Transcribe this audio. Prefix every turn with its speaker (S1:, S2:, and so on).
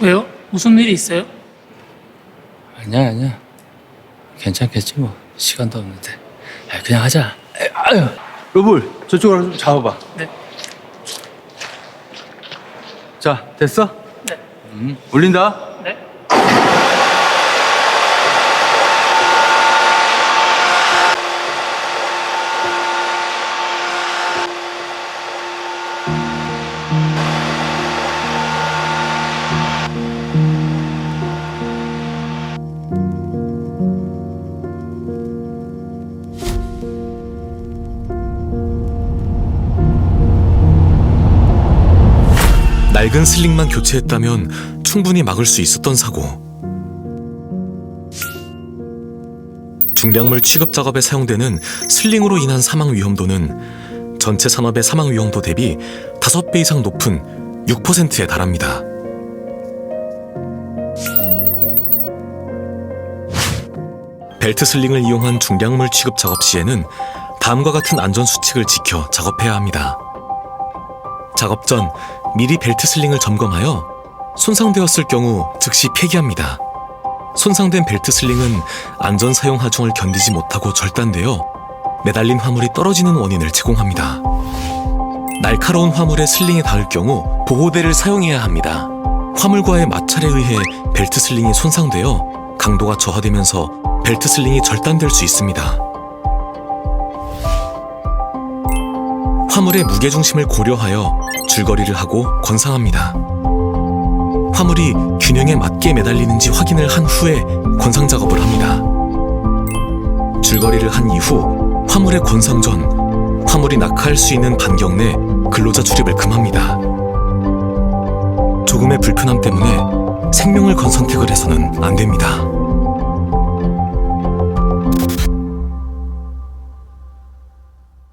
S1: 왜요? 무슨 일이 있어요?
S2: 아니야 아니야 괜찮겠지 뭐 시간도 없는데 아, 그냥 하자 에, 아유 로블 저쪽으로 좀 잡아봐
S1: 네.
S2: 자 됐어?
S1: 네.
S2: 음, 올린다
S3: 낡은 슬링만 교체했다면 충분히 막을 수 있었던 사고. 중량물 취급 작업에 사용되는 슬링으로 인한 사망 위험도는 전체 산업의 사망 위험도 대비 5배 이상 높은 6%에 달합니다. 벨트 슬링을 이용한 중량물 취급 작업 시에는 다음과 같은 안전 수칙을 지켜 작업해야 합니다. 작업 전 미리 벨트 슬링을 점검하여 손상되었을 경우 즉시 폐기합니다. 손상된 벨트 슬링은 안전 사용 하중을 견디지 못하고 절단되어 매달린 화물이 떨어지는 원인을 제공합니다. 날카로운 화물에 슬링이 닿을 경우 보호대를 사용해야 합니다. 화물과의 마찰에 의해 벨트 슬링이 손상되어 강도가 저하되면서 벨트 슬링이 절단될 수 있습니다. 화물의 무게 중심을 고려하여 줄거리를 하고 권상합니다. 화물이 균형에 맞게 매달리는지 확인을 한 후에 권상 작업을 합니다. 줄거리를 한 이후 화물의 권상 전 화물이 낙하할 수 있는 반경 내 근로자 출입을 금합니다. 조금의 불편함 때문에 생명을 건 선택을 해서는 안 됩니다.